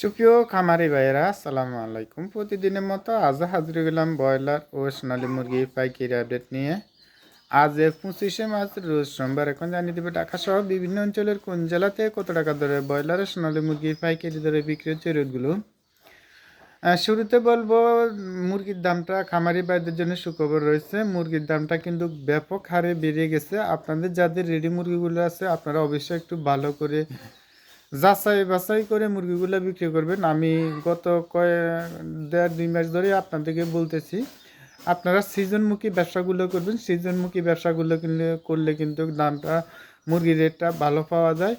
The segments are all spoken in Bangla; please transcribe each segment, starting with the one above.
সুপ্রিয় খামারি ভাইয়েরা, আসসালামু আলাইকুম। প্রতিদিনের মতো আজ হাজির গেলাম ব্রয়লার ও সোনালী মুরগি পাইকারি আপডেট নিয়ে। আজ পঁচিশে মার্চ, রোজ সোমবার। এখন জানিয়ে দেবে ঢাকা সহ বিভিন্ন অঞ্চলের কোন জেলাতে কত টাকা দরে ব্রয়লার ও সোনালী মুরগির পাইকারি দরে বিক্রি হচ্ছে রেটগুলো শুরুতে বলব, মুরগির দামটা খামারি ভাইদের জন্য সুখবর রয়েছে। মুরগির দামটা কিন্তু ব্যাপক হারে বেড়ে গেছে। আপনাদের যাদের রেডি মুরগিগুলো আছে, আপনারা অবশ্যই একটু ভালো করে যাচাই বাছাই করে মুরগিগুলো বিক্রি করবেন। আমি গত কয়েক দেড় দুই মাস ধরে আপনাদেরকে বলতেছি, আপনারা সিজনমুখী ব্যবসাগুলো করবেন। সিজনমুখী ব্যবসাগুলো কিনলে, করলে কিন্তু দামটা, মুরগির রেটটা ভালো পাওয়া যায়।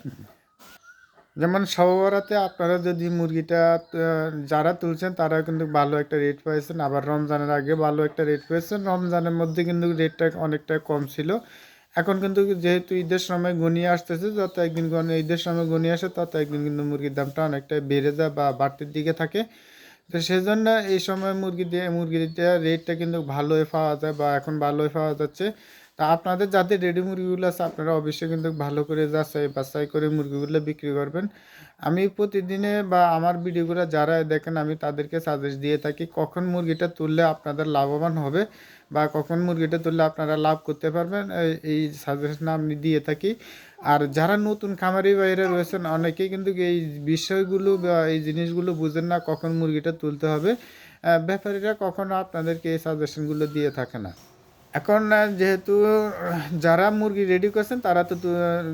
যেমন সবরাতে আপনারা যদি মুরগিটা যারা তুলছেন তারা কিন্তু ভালো একটা রেট পেয়েছেন। আবার রমজানের আগে ভালো একটা রেট পেয়েছেন। রমজানের মধ্যে কিন্তু রেটটা অনেকটা কম ছিল। এখন কিন্তু যেহেতু ঈদের সময় গনিয়ে আসতেছে, যত একদিন ঈদের সময় গনিয়ে আসে, তত একদিন কিন্তু মুরগির দামটা অনেকটা বেড়ে যায় বা বাড়তির দিকে থাকে। তো সেজন্য এই সময় মুরগি দিয়ে মুরগিটা রেটটা কিন্তু ভালোই পাওয়া যায় বা এখন ভালোই পাওয়া যাচ্ছে। তা আপনাদের যাদের রেডি মুরগিগুলো আছে, আপনারা অবশ্যই কিন্তু ভালো করে যাচাই বাছাই করে মুরগিগুলো বিক্রি করবেন। আমি প্রতিদিনে বা আমার ভিডিওগুলো যারা দেখেন, আমি তাদেরকে সাজেস্ট দিয়ে থাকি কখন মুরগিটা তুললে আপনাদের লাভবান হবে। বা কখন মুরগিটা তুললে আপনারা লাভ করতে পারবেন। এই- সাজেশন আমি দিয়ে থাকি। আর যারা নতুন খামারি বাইরে রয়েছেন, অনেকেই কিন্তু এই বিষয়গুলো বা এই জিনিসগুলো বুঝেন না কখন মুরগিটা তুলতে হবে। ব্যাপারীরা কখনো আপনাদেরকে এই সাজেশনগুলো দিয়ে থাকে না। এখন যেহেতু যারা মুরগি রেডি করছেন তারা তো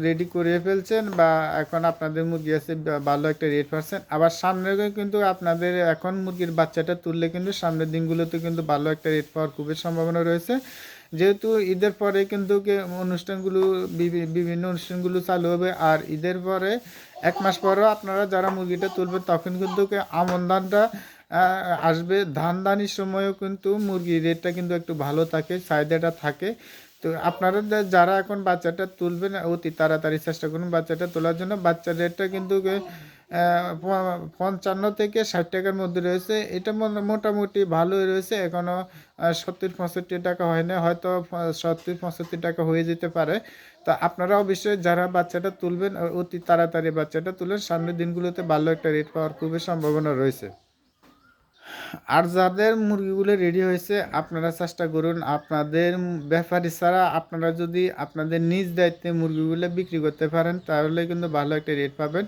রেডি করে ফেলছেন বা এখন আপনাদের মুরগি আছে ভালো একটা রেট পাচ্ছেন। আবার সামনে কিন্তু আপনাদের এখন মুরগির বাচ্চাটা তুললে কিন্তু সামনের দিনগুলোতে কিন্তু ভালো একটা রেট পাওয়ার খুবই সম্ভাবনা রয়েছে। যেহেতু ঈদের পরে কিন্তু অনুষ্ঠানগুলো বিভিন্ন অনুষ্ঠানগুলো চালু হবে। আর ঈদের পরে এক মাস পরেও আপনারা যারা মুরগিটা তুলবেন তখন কিন্তু কে- আমন ধানটা আহ, আসবে। ধান দানির সময়ও কিন্তু মুরগির রেটটা কিন্তু একটু ভালো থাকে, চাহিদাটা থাকে। তো আপনারা যারা এখন বাচ্চাটা তুলবেন, অতি তাড়াতাড়ি চেষ্টা করুন বাচ্চাটা তোলার জন্য। বাচ্চার রেটটা কিন্তু পঞ্চান্ন থেকে ষাট টাকার মধ্যে রয়েছে। এটা মোটামুটি ভালোই রয়েছে। এখনও সত্তর পঁয়ষট্টি টাকা হয় না হয়তো সত্তর পঁয়ষট্টি টাকা হয়ে যেতে পারে। তা আপনারা অবশ্যই যারা বাচ্চাটা তুলবেন, অতি তাড়াতাড়ি বাচ্চাটা তুলেন। সামনের দিনগুলোতে ভালো একটা রেট পাওয়ার খুবই সম্ভাবনা রয়েছে। আর যাদের মুরগিগুলো রেডি হয়েছে, আপনারা চেষ্টা করুন আপনাদের ব্যাপারী ছাড়া আপনারা যদি আপনাদের নিজ দায়িত্বে মুরগিগুলো বিক্রি করতে পারেন, তাহলে কিন্তু ভালো একটা রেট পাবেন।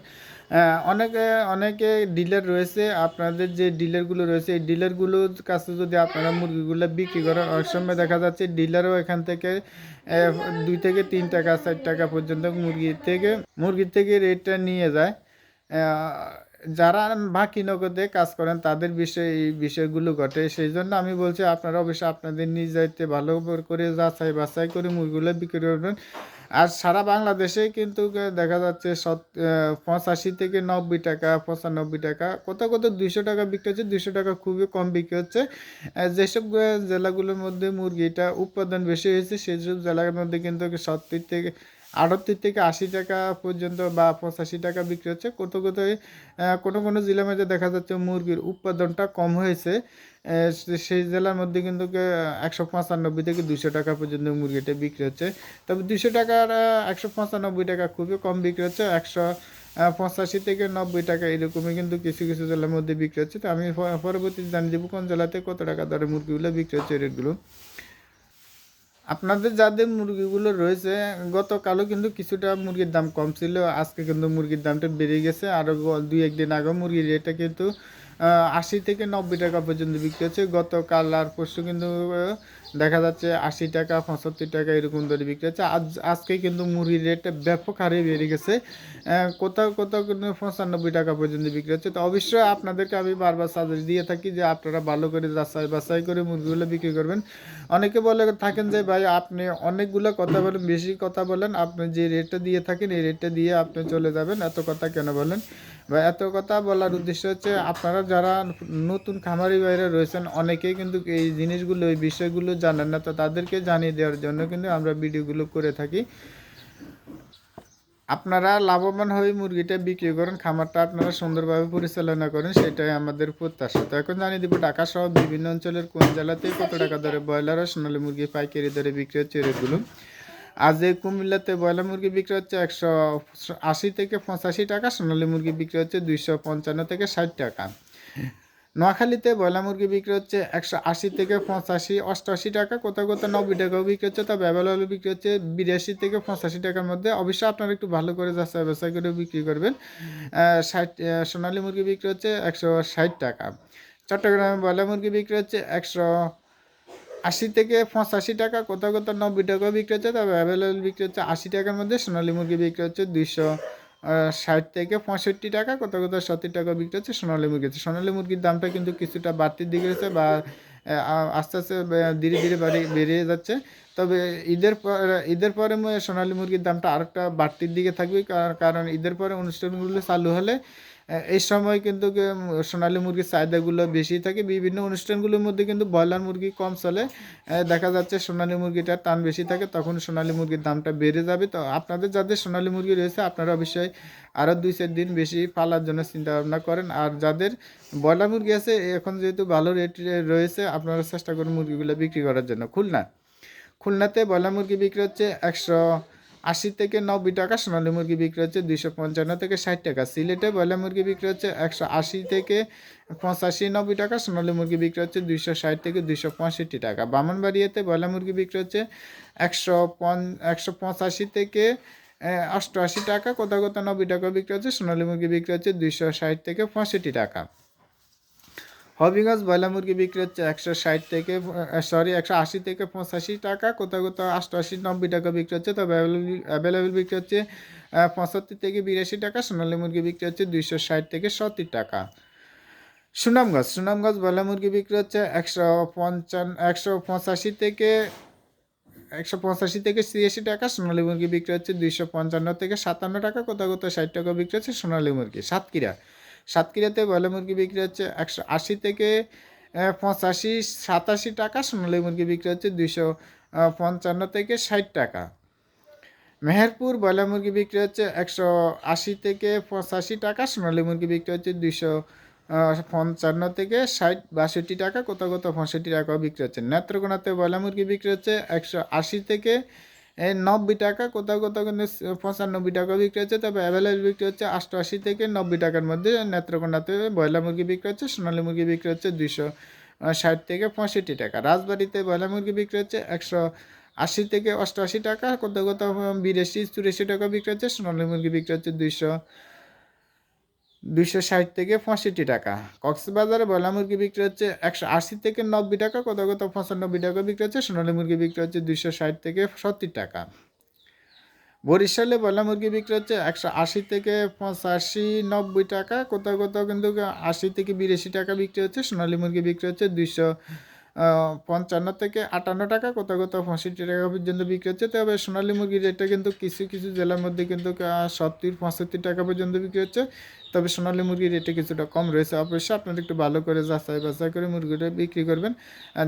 অনেকে অনেকে ডিলার রয়েছে, আপনাদের যে ডিলারগুলো রয়েছে, এই ডিলারগুলোর কাছে যদি আপনারা মুরগিগুলো বিক্রি করেন, অনেক সময় দেখা যাচ্ছে ডিলারও এখান থেকে দুই থেকে তিন টাকা, চার টাকা পর্যন্ত মুরগির থেকে মুরগির থেকে রেটটা নিয়ে যায়। যারা বাকি নগদে কাজ করেন, তাদের বিষয়ে এই বিষয়গুলো ঘটে। সেই জন্য আমি বলছি, আপনারা অবশ্যই আপনাদের নিজ দায়িত্বে ভালো করে যাচাই বাছাই করে মুরগিগুলো বিক্রি করবেন। আর সারা বাংলাদেশে কিন্তু দেখা যাচ্ছে, সত পঁচাশি থেকে নব্বই টাকা, পঁচানব্বই টাকা কোথাও কোথাও দুইশো টাকা বিক্রি হচ্ছে, দুইশো টাকা খুবই কম বিক্রি হচ্ছে। যেসব জেলাগুলোর মধ্যে মুরগিটা উৎপাদন বেশি হয়েছে, সেসব জেলার মধ্যে কিন্তু সত্তর থেকে আটাত্তর থেকে আশি টাকা পর্যন্ত বা পঁচাশি টাকা বিক্রি হচ্ছে। কোথাও কোথাও কোনো কোনো জেলার মধ্যে দেখা যাচ্ছে মুরগির উৎপাদনটা কম হয়েছে সেই জেলার মধ্যে কিন্তু একশো পঁচানব্বই থেকে দুশো টাকা পর্যন্ত মুরগিটা বিক্রি হচ্ছে। তবে দুশো টাকার একশো পঁচানব্বই টাকা খুবই কম বিক্রি হচ্ছে, একশো পঁচাশি থেকে নব্বই টাকা এরকমই কিন্তু কিছু কিছু জেলার মধ্যে বিক্রি হচ্ছে। তো আমি পরবর্তীতে জানিয়ে দেবো কোন জেলাতে কত টাকা দরে মুরগিগুলো বিক্রি হচ্ছে রেটগুলো। আপনাদের যাদের মুরগিগুলো রয়েছে, গতকালও কিন্তু কিছুটা মুরগির দাম কম ছিল, আজকে কিন্তু মুরগির দামটা বেড়ে গেছে। আরও দুই একদিন আগে মুরগির রেটটা কিন্তু আশি থেকে নব্বই টাকা পর্যন্ত বিক্রি হচ্ছে। গতকাল আর পরশু কিন্তু দেখা যাচ্ছে আশি টাকা, পঁচাত্তর টাকা এরকম দরে বিক্রি হচ্ছে। আজ, আজকে কিন্তু মুরগির রেটটা ব্যাপক হারে বেড়ে গেছে। কোথাও কোথাও কিন্তু পঁচানব্বই টাকা পর্যন্ত বিক্রি হচ্ছে। তো অবশ্যই আপনাদেরকে আমি বারবার সাজেস্ট দিয়ে থাকি যে আপনারা ভালো করে যাচাই বাছাই করে মুরগিগুলো বিক্রি করবেন। অনেকে বলে, থাকেন যে, ভাই, আপনি অনেকগুলো কথা বলেন, বেশি কথা বলেন। আপনি যে রেটটা দিয়ে থাকেন, এই রেটটা দিয়ে আপনি চলে যাবেন। এত কথা কেন বলেন? বা এত কথা বলার উদ্দেশ্য হচ্ছে আপনারা যারা নতুন খামারি বাইরে রয়েছেন, অনেকেই কিন্তু এই জিনিসগুলো, এই বিষয়গুলো জানেন না। তো তাদেরকে জানিয়ে দেওয়ার জন্য কিন্তু আমরা ভিডিওগুলো করে থাকি। আপনারা লাভবান হয়ে মুরগিটা বিক্রি করেন, খামারটা আপনারা সুন্দরভাবে পরিচালনা করেন, সেটাই আমাদের প্রত্যাশা। তো এখন জানিয়ে দিব, ঢাকা সহ বিভিন্ন অঞ্চলের কোন জেলাতে কত টাকা দরে ব্রয়লার সোনালী মুরগি পাইকারি দরে বিক্রি হচ্ছে রেটগুলো আজ এই কুমিল্লাতে ব্রয়লার মুরগি বিক্রি হচ্ছে একশো আশি থেকে পঁচাশি টাকা, সোনালী মুরগি বিক্রি হচ্ছে দুইশো পঞ্চান্ন থেকে ষাট টাকা। নোয়াখালীতে ব্রয়লার মুরগি বিক্রি হচ্ছে একশো আশি থেকে পঁচাশি, অষ্টআশি টাকা, কোথাও কোথাও নব্বই টাকাও বিক্রি হচ্ছে, তবে অ্যাভেলেবল বিক্রি হচ্ছে বিরাশি থেকে পঁচাশি টাকার মধ্যে। অবশ্যই আপনারা একটু ভালো করে যাচাই বাছাই করে বিক্রি করবেন। ষাট সোনালী মুরগি বিক্রি হচ্ছে একশো ষাট টাকা। চট্টগ্রামে ব্রয়লার মুরগি বিক্রি হচ্ছে একশো আশি থেকে পঁচাশি টাকা, কোথাও কোথাও নব্বই টাকাও বিক্রি হচ্ছে, তবে অ্যাভেলেবল বিক্রি হচ্ছে আশি টাকার মধ্যে, সোনালী মুরগি বিক্রি হচ্ছে দুইশো ষাট থেকে পঁয়ষট্টি টাকা, কোথাও কোথাও সত্তর টাকা বিক্রি হচ্ছে সোনালী মুরগি সোনালী মুরগির দামটা কিন্তু কিছুটা বাড়তির দিকে রয়েছে বা আস্তে আস্তে ধীরে ধীরে বাড়ি যাচ্ছে। তবে ঈদের পর, ঈদের পরে সোনালী মুরগির দামটা আরেকটা বাড়তির দিকে থাকবে, কার- কারণ ঈদের পরে অনুষ্ঠানগুলো চালু হলে এই সময় কিন্তু সোনালী মুরগির চাহিদাগুলো বেশি থাকে। বিভিন্ন অনুষ্ঠানগুলোর মধ্যে কিন্তু ব্রয়লার মুরগি কম চলে। দেখা যাচ্ছে সোনালী মুরগিটার টান বেশি থাকে, তখন সোনালী মুরগির দামটা বেড়ে যাবে। তো আপনাদের যাদের সোনালী মুরগি রয়েছে, আপনারা অবশ্যই আরও দুই চার দিন বেশি পালার জন্য চিন্তা ভাবনা করেন। আর যাদের ব্রয়লার মুরগি আছে, এখন যেহেতু ভালো রেট রয়েছে, আপনারা চেষ্টা করুন মুরগিগুলো বিক্রি করার জন্য। খুলনা, খুলনাতে ব্রয়লার মুরগি বিক্রি হচ্ছে একশো আশি থেকে নব্বই টাকা, সোনালী মুরগি বিক্রি হচ্ছে দুইশো পঞ্চান্ন থেকে ষাট টাকা। সিলেটে ব্রয়লার মুরগি বিক্রি হচ্ছে একশো আশি থেকে পঁচাশি, নব্বই টাকা, সোনালী মুরগি বিক্রি হচ্ছে দুইশো ষাট থেকে দুইশো পঁয়ষট্টি টাকা। বামনবাড়িয়াতে ব্রয়লার মুরগি বিক্রি হচ্ছে একশো পন, একশো পঁচাশি থেকে অষ্টআশি টাকা, কোথাও কোথাও নব্বই টাকা বিক্রি হচ্ছে, সোনালী মুরগি বিক্রি হচ্ছে দুইশো ষাট থেকে পঁয়ষট্টি টাকা। হবিগঞ্জ ব্রয়লার মুরগি বিক্রি হচ্ছে একশো ষাট থেকে সরি একশো আশি থেকে পঁচাশি টাকা, কোথাও কোথাও অষ্টআশি নব্বই টাকা বিক্রি হচ্ছে। তবে অ্যাভেলেবেল বিক্রি হচ্ছে পঁচাত্তর থেকে বিরাশি টাকা, সোনালী মুরগি বিক্রি হচ্ছে দুইশো ষাট থেকে সত্তর টাকা। সুনামগঞ্জ সুনামগঞ্জ ব্রয়লার মুরগি বিক্রি হচ্ছে একশো পঞ্চান্ন একশো পঁচাশি থেকে, একশো পঁচাশি থেকে ছিয়াশি টাকা, সোনালী মুরগি বিক্রি হচ্ছে দুইশো পঞ্চান্ন থেকে সাতান্ন টাকা, কোথাও কোথাও ষাট টাকা বিক্রি হচ্ছে সোনালী মুরগি, সাতক্ষীরা। সাতক্ষীরাতে ব্রয়লার মুরগি বিক্রি হচ্ছে একশো আশি থেকে পঁচাশি, সাতাশি টাকা, সোনালী মুরগি বিক্রি হচ্ছে দুইশো পঞ্চান্ন থেকে ষাট টাকা। মেহেরপুর ব্রয়লার মুরগি বিক্রি হচ্ছে একশো আশি থেকে পঁচাশি টাকা, সোনালী মুরগি বিক্রি হচ্ছে দুইশো পঞ্চান্ন থেকে ষাট, বাষট্টি টাকা কোথাও কোথাও পঁয়ষট্টি টাকাও বিক্রি হচ্ছে। নেত্রকোনাতে ব্রয়লার মুরগি বিক্রি হচ্ছে একশো আশি থেকে নব্বই টাকা, কোথাও কোথাও কিন্তু পঁচানব্বই টাকা বিক্রি হচ্ছে, তবে অ্যাভেলেবল বিক্রি হচ্ছে অষ্টআশি থেকে নব্বই টাকার মধ্যে। নেত্রকোনাতে ব্রয়লার মুরগি বিক্রি হচ্ছে, সোনালি মুরগি বিক্রি হচ্ছে দুইশো ষাট থেকে পঁয়ষট্টি টাকা। রাজবাড়িতে ব্রয়লার মুরগি বিক্রি হচ্ছে একশো আশি থেকে অষ্টআশি টাকা, কোথাও কোথাও বিরাশি চুরাশি টাকা বিক্রি হচ্ছে, সোনালি মুরগি বিক্রি হচ্ছে দুইশো দুইশো ষাট থেকে পঁয়ষট্টি টাকা। কক্সবাজারে বয়লা মুরগি বিক্রি হচ্ছে একশো আশি থেকে নব্বই টাকা কোথাও কোথাও পঁচানব্বই টাকা বিক্রি হচ্ছে, সোনালী মুরগি বিক্রি হচ্ছে দুইশো ষাট থেকে সত্তর টাকা। বরিশালে বয়লা মুরগি বিক্রি হচ্ছে একশো আশি থেকে পঁচাশি, নব্বই টাকা কোথাও কোথাও কিন্তু আশি থেকে বিরাশি টাকা বিক্রি হচ্ছে, সোনালী মুরগি বিক্রি হচ্ছে দুইশো পঞ্চান্ন থেকে আটান্ন টাকা, কোথাও কোথাও পঁয়ষট্টি টাকা পর্যন্ত বিক্রি হচ্ছে। তবে সোনালী মুরগির রেটটা কিন্তু কিছু কিছু জেলার মধ্যে কিন্তু সত্তর পঁচাত্তর টাকা পর্যন্ত বিক্রি হচ্ছে। তবে সোনালী মুরগির রেটে কিছুটা কম রয়েছে। অবশ্যই আপনারা একটু ভালো করে যাচাই বাছাই করে মুরগিটা বিক্রি করবেন।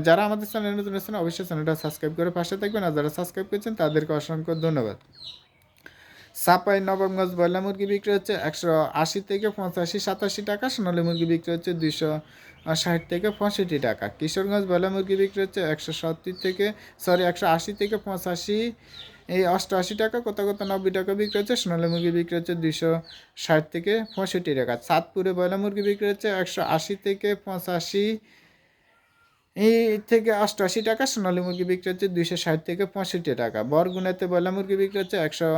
যারা আমাদের চ্যানেলে নতুন আছেন, অবশ্যই চ্যানেলটা সাবস্ক্রাইব করে পাশে থাকবেন। আর যারা সাবস্ক্রাইব করছেন, তাদেরকে অসংখ্য ধন্যবাদ। সাপাই নবমগঞ্জ ব্রয়লার মুরগি বিক্রি হচ্ছে একশো আশি থেকে পঁচাশি, সাতাশি টাকা, সোনালী মুরগি বিক্রি হচ্ছে দুইশো ষাট থেকে পঁয়ষট্টি টাকা। কিশোরগঞ্জ ব্রয়লার মুরগি বিক্রি হচ্ছে একশো সত্তর থেকে সরি একশো আশি থেকে পঁচাশি, এই অষ্টআশি টাকা কোথাও কোথাও নব্বই টাকা বিক্রি হচ্ছে, সোনালী মুরগি বিক্রি হচ্ছে দুইশো ষাট থেকে পঁয়ষট্টি টাকা। চাঁদপুরে ব্রয়লার মুরগি বিক্রি হচ্ছে একশো আশি থেকে পঁচাশি, এই থেকে অষ্টআশি টাকা, সোনালী মুরগি বিক্রি হচ্ছে দুইশো ষাট থেকে পঁয়ষট্টি টাকা। বরগুনাতে ব্রয়লার মুরগি বিক্রি হচ্ছে একশো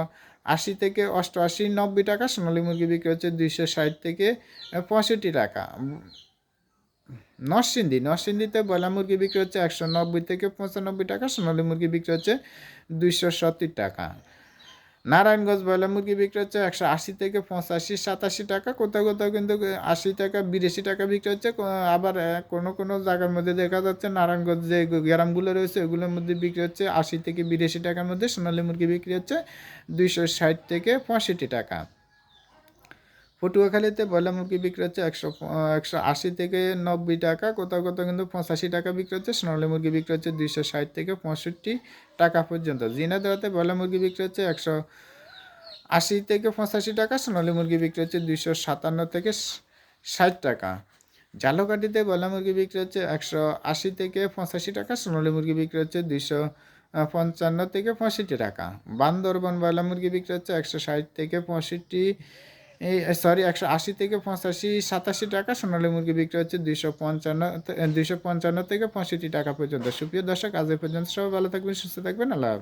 আশি থেকে অষ্টআশি, নব্বই টাকা, সোনালি মুরগি বিক্রি হচ্ছে দুইশো ষাট থেকে পঁয়ষট্টি টাকা। নরসিন্দি নরসিন্দিতে বয়লা মুরগি বিক্রি হচ্ছে একশো নব্বই থেকে পঁচানব্বই টাকা, সোনালী মুরগি বিক্রি হচ্ছে দুইশো সত্তর টাকা। নারায়ণগঞ্জ ব্রয়লার মুরগি বিক্রি হচ্ছে একশো আশি থেকে পঁচাশি, সাতাশি টাকা। কোথাও কোথাও কিন্তু আশি টাকা, বিরাশি টাকা বিক্রি হচ্ছে। আবার কোনো কোনো জায়গার মধ্যে দেখা যাচ্ছে নারায়ণগঞ্জ যে গ্রামগুলো রয়েছে, ওগুলোর মধ্যে বিক্রি হচ্ছে আশি থেকে বিরাশি টাকার মধ্যে সোনালী মুরগি বিক্রি হচ্ছে দুইশো ষাট থেকে পঁয়ষট্টি টাকা। পটুয়াখালীতে ব্রয়লার মুরগি বিক্রি হচ্ছে একশো একশো আশি থেকে নব্বই টাকা, কোথাও কোথাও কিন্তু পঁচাশি টাকা বিক্রি হচ্ছে, সোনালী মুরগি বিক্রি হচ্ছে দুইশো ষাট থেকে পঁয়ষট্টি টাকা পর্যন্ত। জিনাদাতে ব্রয়লার মুরগি বিক্রি হচ্ছে একশো আশি থেকে পঁচাশি টাকা, সোনালী মুরগি বিক্রি হচ্ছে দুইশো সাতান্ন থেকে ষাট টাকা। জালকাঠিতে ব্রয়লার মুরগি বিক্রি হচ্ছে একশো আশি থেকে পঁচাশি টাকা, সোনালী মুরগি বিক্রি হচ্ছে দুইশো পঞ্চান্ন থেকে পঁয়ষট্টি টাকা। বান্দরবন ব্রয়লার মুরগি বিক্রি হচ্ছে একশো ষাট থেকে পঁয়ষট্টি এই সরি একশো আশি থেকে পঁচাশি, সাতাশি টাকা, সোনালী মুরগি বিক্রি হচ্ছে দুইশো পঞ্চান্ন দুইশো পঞ্চান্ন থেকে পঁয়ষট্টি টাকা পর্যন্ত। সুপ্রিয় দর্শক, আজ পর্যন্ত সবাই ভালো থাকবেন, সুস্থ থাকবেন, আল্লাহ